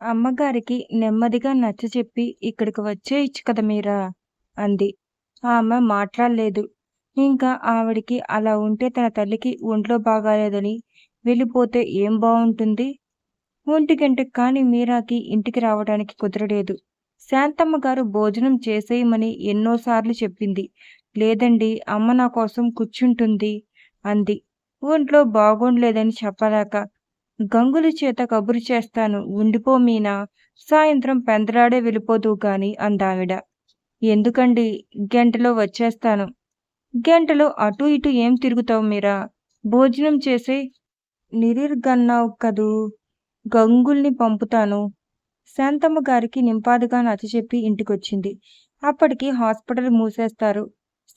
అమ్మగారికి నెమ్మదిగా నచ్చచెప్పి ఇక్కడికి వచ్చేయచ్చు కదా మీరా? అంది. ఆమె మాట్లాడలేదు. ఇంకా ఆవిడికి అలా ఉంటే తన తల్లికి ఒంట్లో బాగాలేదని వెళ్ళిపోతే ఏం బాగుంటుంది ఒంటి గంటకు కానీ మీరాకి ఇంటికి రావడానికి కుదరలేదు. శాంతమ్మ గారు భోజనం చేసేయమని ఎన్నోసార్లు చెప్పింది. లేదండి అమ్మ నా కోసం కూర్చుంటుంది అంది. ఒంట్లో బాగోండలేదని చెప్పలేక గంగుల చేత కబురు చేస్తాను ఉండిపో మీనా సాయంత్రం పెందలాడే వెళ్ళిపోదు గాని అందావిడ. ఎందుకండి? గంటలో వచ్చేస్తాను. గంటలో అటు ఇటు ఏం తిరుగుతావు మీరా? భోజనం చేసే నిరీర్గన్నావు కదూ? గంగుల్ని పంపుతాను. శాంతమ్మ గారికి నింపాదిగా నచ్చచెప్పి ఇంటికొచ్చింది. అప్పటికి హాస్పిటల్ మూసేస్తారు.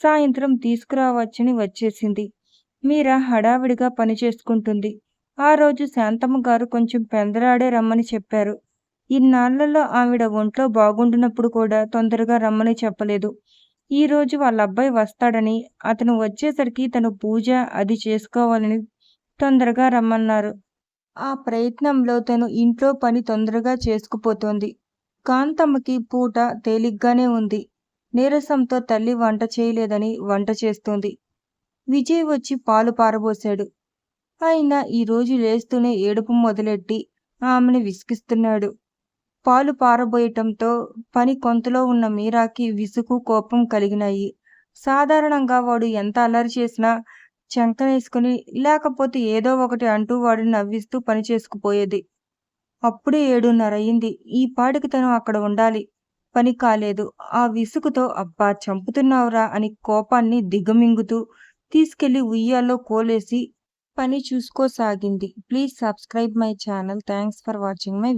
సాయంత్రం తీసుకురావచ్చని వచ్చేసింది. మీరా హడావిడిగా పని చేసుకుంటుంది. ఆ రోజు శాంతమ్మ గారు కొంచెం పెందలాడే రమ్మని చెప్పారు. ఇన్నాళ్ళలో ఆవిడ ఒంట్లో బాగుండినప్పుడు కూడా తొందరగా రమ్మని చెప్పలేదు. ఈ రోజు వాళ్ళ అబ్బాయి వస్తాడని అతను వచ్చేసరికి తను పూజ అది చేసుకోవాలని తొందరగా రమ్మన్నారు. ఆ ప్రయత్నంలో తను ఇంట్లో పని తొందరగా చేసుకుపోతోంది. కాంతమ్మకి పూట తేలిగ్గానే ఉంది. నీరసంతో తల్లి వంట చేయలేదని వంట చేస్తోంది. విజయ్ వచ్చి పాలు పారబోశాడు. అయినా ఈరోజు లేస్తూనే ఏడుపు మొదలెట్టి ఆమెను విసిగిస్తున్నాడు. పాలు పారబోయటంతో పని కొంతలో ఉన్న మీరాకి విసుగు కోపం కలిగినాయి. సాధారణంగా వాడు ఎంత అల్లరి చేసినా చెంకనేసుకుని లేకపోతే ఏదో ఒకటి అంటూ వాడిని నవ్విస్తూ పని చేసుకుపోయేది. అప్పుడే ఏడున్నర అయింది ఈ పాటికి తను అక్కడ ఉండాలి. పని కాలేదు. ఆ విసుగుతో అబ్బా చంపుతున్నావురా అని కోపాన్ని దిగమింగుతూ తీసుకెళ్ళి ఉయ్యాల్లో కోలేసి పని చూసుకోసాగింది. Please subscribe my channel. Thanks for watching my